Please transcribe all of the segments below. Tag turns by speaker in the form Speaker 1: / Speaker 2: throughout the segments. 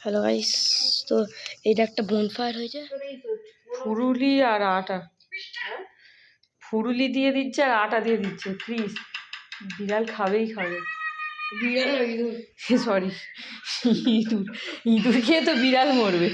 Speaker 1: Hello guys তো এটা একটা বনফায়ার হয়েছে।
Speaker 2: ফুরুলি আর আটা। ফুরুলি দিয়ে দিচ্ছে আর আটা দিয়ে দিচ্ছে। প্লিজ বিড়াল খাবেই খাবে। সরি ইঁদুর। ইঁদুর খেয়ে তো বিড়াল মরবে।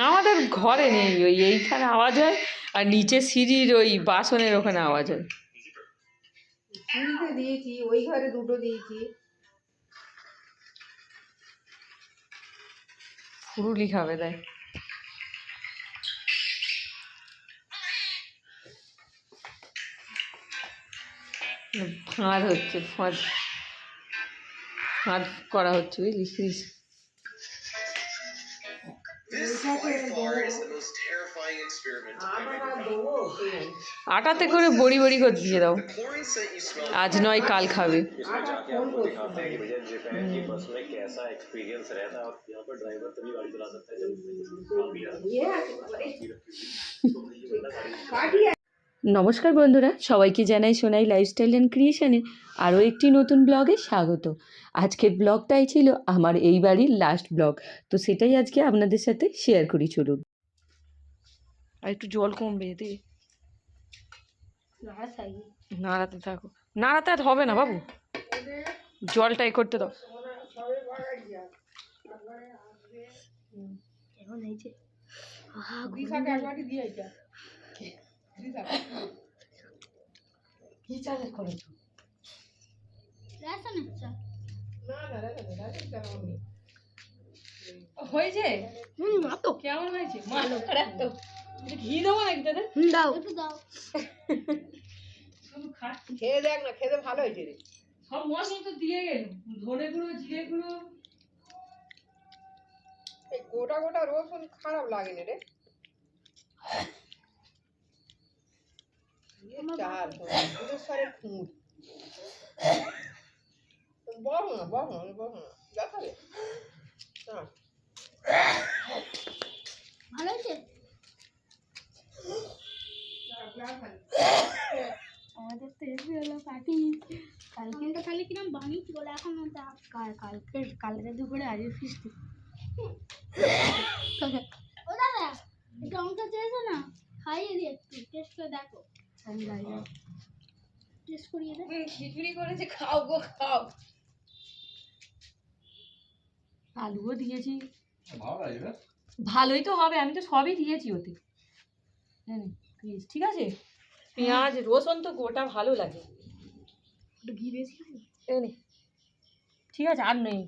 Speaker 2: আমাদের ঘরে নেই ওই এইখানে আওয়াজ হয় আর নিচে সিঁড়ির ওই বাসনের ওখানে আওয়াজ হয়।
Speaker 3: সিঁড়িতে দিয়েছি ওই ঘরে দুটো দিয়েছি।
Speaker 2: ফুরুলি খাবে তাই। ফাঁদ হচ্ছে ফাঁদ ফাঁদ করা হচ্ছে বুঝলি আটাতে করে বড়ি বড়ি করে দিয়ে দাও। আজ নয় কাল খাবে। নমস্কার বন্ধুরা সবাইকে জানাই সোনাই লাইফস্টাইল অ্যান্ড ক্রিয়েশনের আরও একটি নতুন ব্লগে স্বাগত। আজকের ব্লগটাই ছিল আমার এই বাড়ির লাস্ট ব্লগ। তো সেটাই আজকে আপনাদের সাথে শেয়ার করি চলুন। আর একটু জল কমবে এতে। নাড়াতে থাকো। নাড়াতে আর হবে না বাবু। জলটাই করতে দাও।
Speaker 1: এখন এই যে।
Speaker 2: কি চালের করেছ হয়েছে?
Speaker 1: হুম মা তো
Speaker 2: কেমন হয়েছে? ভালো খারাপ তো ঘি দেবো নাকি তাদের?
Speaker 1: হুম, দাও।
Speaker 2: শুধু
Speaker 3: খেয়ে দেখ না খেতে ভালো হয়েছে রে।
Speaker 2: সব মশলা তো দিয়ে গেল। ধনে গুঁড়ো জিরে গুঁড়ো।
Speaker 3: এই গোটা গোটা রসুন খারাপ লাগেনি রে। ইয়ে চাল দুধেশ্বরের খুঁড় বড় না বড় না বড় না দেখাবে না
Speaker 4: আমাদের তো এসবি হলো পার্টি কালকে তো খালি কিরম বানিয়েছি বলে এখন কালকে কালকে দুপুরে আজকে ফিস্টি। ও দাদা একটু অঙ্ক চেয়েছো না? খাইয়ে দিই একটু টেস্ট করে দেখো। টেস্ট করিয়ে দে।
Speaker 3: খিচুড়ি করেছে খাও গো খাও।
Speaker 2: আলুও দিয়েছি। ভালোই তো হবে আমি তো সবই দিয়েছি ওতে। হ্যাঁ প্লিজ ঠিক আছে? পেঁয়াজ রসুন তো গোটা ভালো লাগে।
Speaker 4: ঘি বেশি।
Speaker 2: ঠিক আছে আর নেই।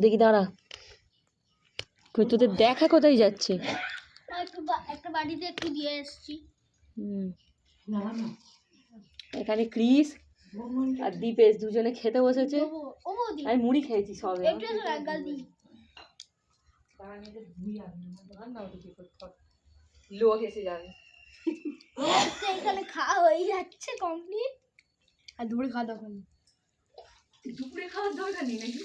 Speaker 2: দেখি দাঁড়া। কই তোদের দেখা কোথায় যাচ্ছে?
Speaker 4: আর একটু বা- একটা বাড়িতে একটু দিয়ে এসেছি।
Speaker 2: হুম। এখানে ক্রিস আর দীপেশ দুজনে খেতে বসেছে। আমি মুড়ি খেয়েছি সবে। লোক এসে যাবে
Speaker 4: এখানে খাওয়া হয়ে যাচ্ছে কমপ্লিট আর দুপুরে খাওয়া তখন
Speaker 2: দুপুরে খাওয়ার দরকার নেই নাকি?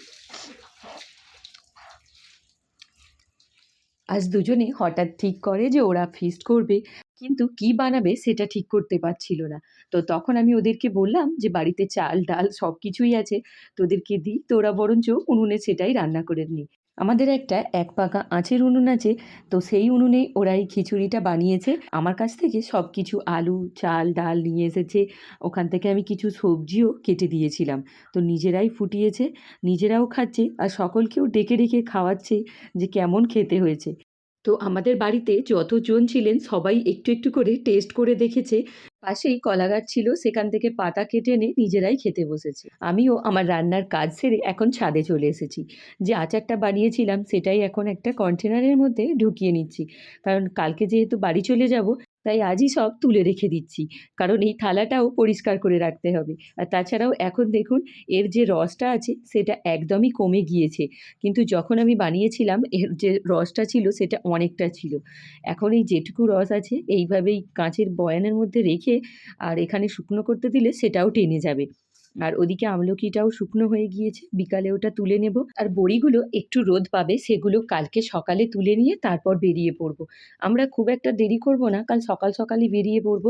Speaker 2: আজ দুজনে হঠাৎ ঠিক করে যে ওরা ফিস্ট করবে। কিন্তু কি বানাবে সেটা ঠিক করতে পারছিল না। তো তখন আমি ওদেরকে বললাম যে, বাড়িতে চাল, ডাল সব কিছুই আছে, তোদেরকে দিই, তোরা বরঞ্চ উনুনে সেটাই রান্না করে নি। আমাদের একটা এক পাকা আঁচের উনুন আছে, তো সেই উনুনেই ওরা এই খিচুড়িটা বানিয়েছে। আমার কাছ থেকে সব কিছু আলু, চাল, ডাল নিয়ে এসেছে। ওখান থেকে আমি কিছু সবজিও কেটে দিয়েছিলাম। তো নিজেরাই ফুটিয়েছে, নিজেরাও খাচ্ছে আর সকলকেও ডেকে ডেকে খাওয়াচ্ছে যে, কেমন খেতে হয়েছে। তো আমাদের বাড়িতে যতজন ছিলেন সবাই একটু একটু করে টেস্ট করে দেখেছে। পাশেই কলা গাছ ছিল, সেখান থেকে পাতা কেটে এনে নিজেরাই খেতে বসেছে। আমিও আমার রান্নার কাজ সেরে এখন ছাদে চলে এসেছি। যে আচারটা বানিয়েছিলাম সেটাই এখন একটা কন্টেনারের মধ্যে ঢুকিয়ে নিচ্ছি। কারণ কালকে যেহেতু বাড়ি চলে যাব তাই আজই সব তুলে রেখে দিচ্ছি। কারণ এই থালাটাও পরিষ্কার করে রাখতে হবে। আর তাছাড়াও এখন দেখুন, এর যে রসটা আছে, সেটা একদমই কমে গিয়েছে। কিন্তু যখন আমি বানিয়েছিলাম, এর যে রসটা ছিল, সেটা অনেকটা ছিল। এখন এই যেটুকু রস আছে, এইভাবেই কাঁচের বয়ানের মধ্যে রেখে আর এখানে শুকনো করতে দিলে সেটাও টেনে যাবে। আর ওদিকে আমলকিটাও শুকনো হয়ে গিয়েছে, বিকালে ওটা তুলে নেব। আর বড়িগুলো একটু রোদ পাবে, সেগুলো কালকে সকালে তুলে নিয়ে তারপর বেরিয়ে পড়ব। আমরা খুব একটা দেরি করব না, কাল সকাল সকালই বেরিয়ে পড়ব।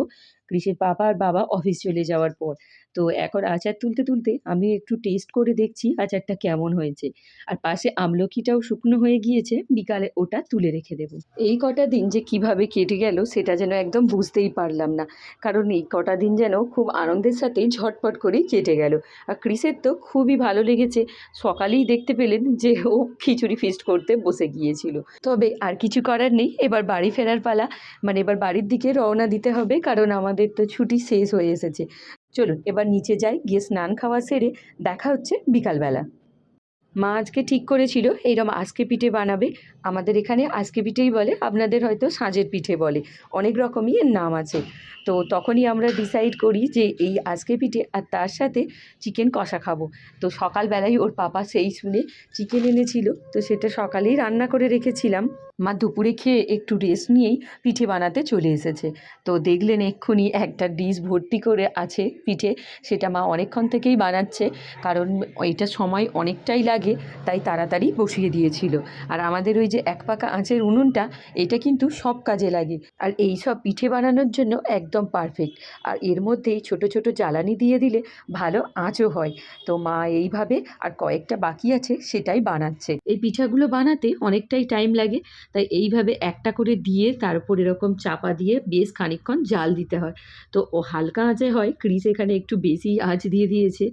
Speaker 2: কৃষির পাপা আর বাবা অফিস চলে যাওয়ার পর। তো এখন আচার তুলতে তুলতে আমি একটু টেস্ট করে দেখছি আচারটা কেমন হয়েছে। আর পাশে আমলকিটাও শুকনো হয়ে গিয়েছে, বিকালে ওটা তুলে রেখে দেবো। এই কটা দিন যে কীভাবে কেটে গেল সেটা যেন একদম বুঝতেই পারলাম না। কারণ এই কটা দিন যেন খুব আনন্দের সাথেই ঝটপট করেই কেটে গেল। আর ক্রিসের তো খুবই ভালো লেগেছে। সকালেই দেখতে পেলেন যে ও খিচুড়ি ফিস্ট করতে বসে গিয়েছিল। তবে আর কিছু করার নেই, এবার বাড়ি ফেরার পালা। মানে এবার বাড়ির দিকে রওনা দিতে হবে, কারণ আমাদের তো ছুটি শেষ হয়ে এসেছে। চলুন, এবার নিচে যাই, গিয়ে স্নান খাওয়া সেরে দেখা হচ্ছে বিকালবেলা। মা আজকে ঠিক করেছিল এইরকম আজকে পিঠে বানাবে। আমাদের এখানে আজকে পিঠেই বলে, আপনাদের হয়তো সাঁজের পিঠে বলে। অনেক রকমই এর নাম আছে। তো তখনই আমরা ডিসাইড করি যে এই আজকে পিঠে আর তার সাথে চিকেন কষা খাব। তো সকালবেলায় ওর পাপা সেই শুনে চিকেন এনেছিল, তো সেটা সকালেই রান্না করে রেখেছিলাম। মা দুপুরে খেয়ে একটু রেস্ট নিয়েই পিঠে বানাতে চলে এসেছে। তো দেখলেন এক্ষুনি একটা ডিশ ভর্তি করে আছে পিঠে, সেটা মা অনেকক্ষণ থেকেই বানাচ্ছে। কারণ এটা সময় অনেকটাই লাগে। তাই তাড়াতাড়ি বসিয়ে দিয়েছিল। আর আমাদের ওই যে এক পাকা আঁচের উনুনটা, এটা কিন্তু সব কাজে লাগে। আর এই সব পিঠে বানানোর জন্য একদম পারফেক্ট আর এর মধ্যেই ছোট ছোট জ্বালানি দিয়ে দিলে ভালো আঁচও হয়। তো মা এইভাবে আর কয়েকটা বাকি আছে, সেটাই বানাচ্ছে। এই পিঠাগুলো বানাতে অনেকটাই টাইম লাগে, তাই এইভাবে একটা করে দিয়ে তার উপর এরকম চাপা দিয়ে বেশ খানিকক্ষণ জাল দিতে হয়। তো ও হালকা আঁচে হয় ক্রিস এখানে একটু বেশি আঁচ দিয়ে দিয়েছে।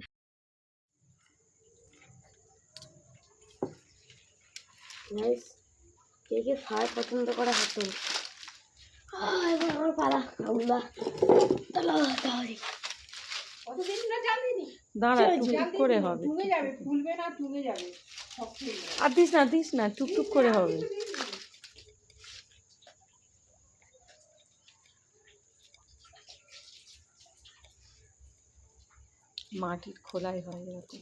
Speaker 1: গাইস কে কে ফ্রাই পছন্দ করে এবার আমার পালা। আল্লাহ তাহলে
Speaker 2: দাঁড়া টুকটুক করে হবে। আর দিস না দিস না টুকটুক করে হবে। মাটির খোলাই হয় এরকম।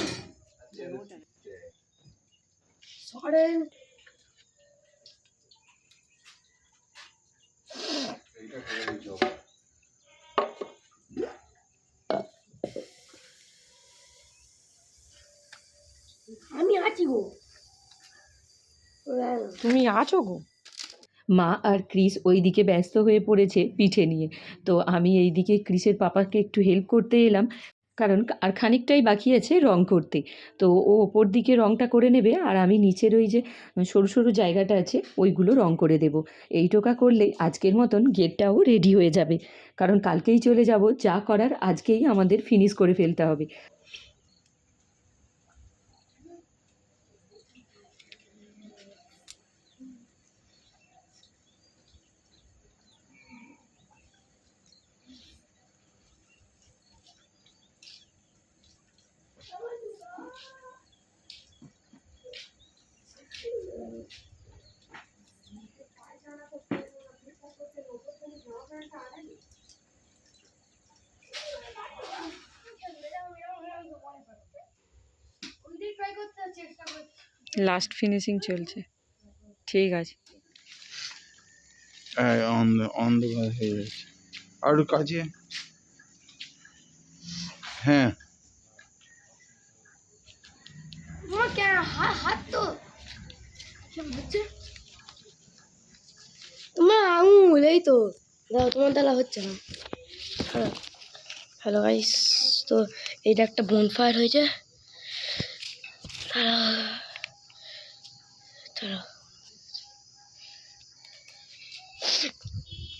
Speaker 1: আমি আছি গো।
Speaker 2: তুমি আছো গো? মা আর ক্রিস ওই দিকে ব্যস্ত হয়ে পড়েছে পিঠে নিয়ে। তো আমি এই দিকে ক্রিসের পাপাকে একটু হেল্প করতে এলাম। কারণ আর খানিকটাই বাকি আছে রং করতে। তো ও ওপর দিকে রংটা করে নেবে আর আমি নিচের ওই যে সরু সরু জায়গাটা আছে ওইগুলো রং করে দেব। এই টোকা করলে আজকের মতন গেটটাও রেডি হয়ে যাবে। কারণ কালকেই চলে যাব, যা করার আজকেই আমাদের ফিনিশ করে ফেলতে হবে। লাস্ট ফিনিশিং চলছে। ঠিক আছে।
Speaker 5: অন্ধ অন্ধকার হয়ে গেছে আর কাজে? হ্যাঁ
Speaker 4: তোমার কেন হাত হাত তো কেমন হচ্ছে
Speaker 1: তোমার আঙুল এই তো দাও তোমার দ্বারা হচ্ছে না। হ্যাঁ। হ্যালো গাইস তো এইটা একটা বনফায়ার হয়েছে।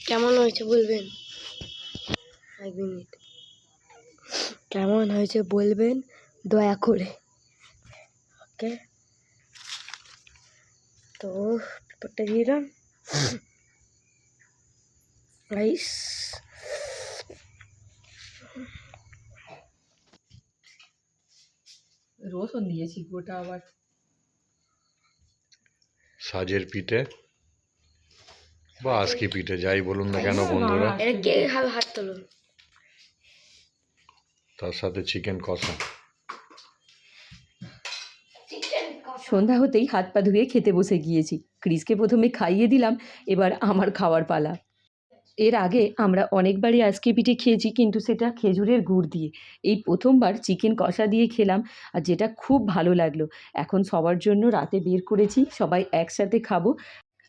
Speaker 1: কেমন হয়েছে বলবেন? এক মিনিট কেমন হয়েছে বলবেন? দয়া করে। ওকে তো, পেপারটা দিয়ে দিলাম গাইস
Speaker 2: রসুন দিয়েছি গোটা আবার।
Speaker 6: সাজের পিঠে? বা আজকে পিঠে? যাই বলুন না কেন বন্ধুরা।
Speaker 1: হাত তোলো?
Speaker 6: তার সাথে চিকেন কষা।
Speaker 2: সন্ধ্যা হতেই হাত পা ধুয়ে খেতে বসে গিয়েছি। ক্রিসকে প্রথমে খাইয়ে দিলাম এবার আমার খাওয়ার পালা। এর আগে আমরা অনেকবারই আজকে পিঠে খেয়েছি, কিন্তু সেটা খেজুরের গুড় দিয়ে। এই প্রথমবার চিকেন কষা দিয়ে খেলাম আর যেটা খুব ভালো লাগল। এখন সবার জন্য রাতে বের করেছি, সবাই একসাথে খাব।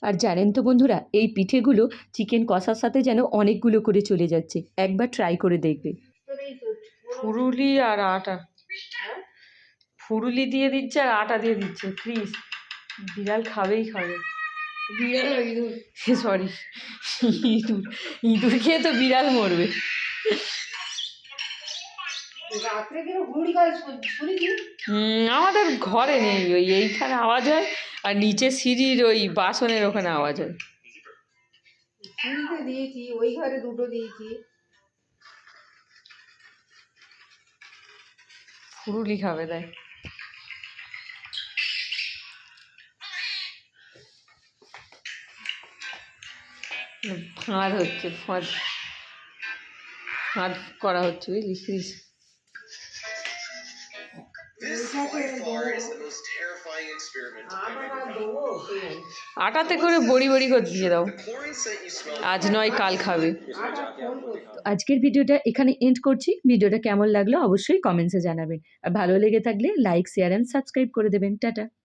Speaker 2: আর জানেন তো বন্ধুরা, এই পিঠেগুলো চিকেন কষার সাথে যেন অনেকগুলো করে চলে যাচ্ছে। একবার ট্রাই করে দেখবে। ফুরুলি আর আটা। ফুরুলি দিয়ে দিচ্ছে আর আটা দিয়ে দিচ্ছে ক্রিস বিড়াল খাবেই খাবে।
Speaker 1: বিড়াল না ইঁদুর?
Speaker 2: সরি ইঁদুর। ইঁদুর খেয়ে তো বিড়াল মরবে। আমাদের ঘরে নেই ওই এইখানে আওয়াজ হয় আর নিচে সিঁড়ির ওই বাসনের ওখানে আওয়াজ হয়।
Speaker 7: দিয়েছি ওই ঘরে দুটো দিয়েছি।
Speaker 2: ফুরুলি খাবে তাই। ফাঁদ হচ্ছে ফাঁদ ফাঁদ করা হচ্ছে, বুঝলি? আটাতে করে বড়ি বড়ি করে দিয়ে দাও। আজ নয়, কাল খাবে। আজকের ভিডিওটা এখানে এন্ড করছি। ভিডিওটা কেমন লাগল অবশ্যই কমেন্টসে জানাবেন। আর ভালো লেগে থাকলে লাইক শেয়ার অ্যান্ড সাবস্ক্রাইব করে দেবেন। টাটা।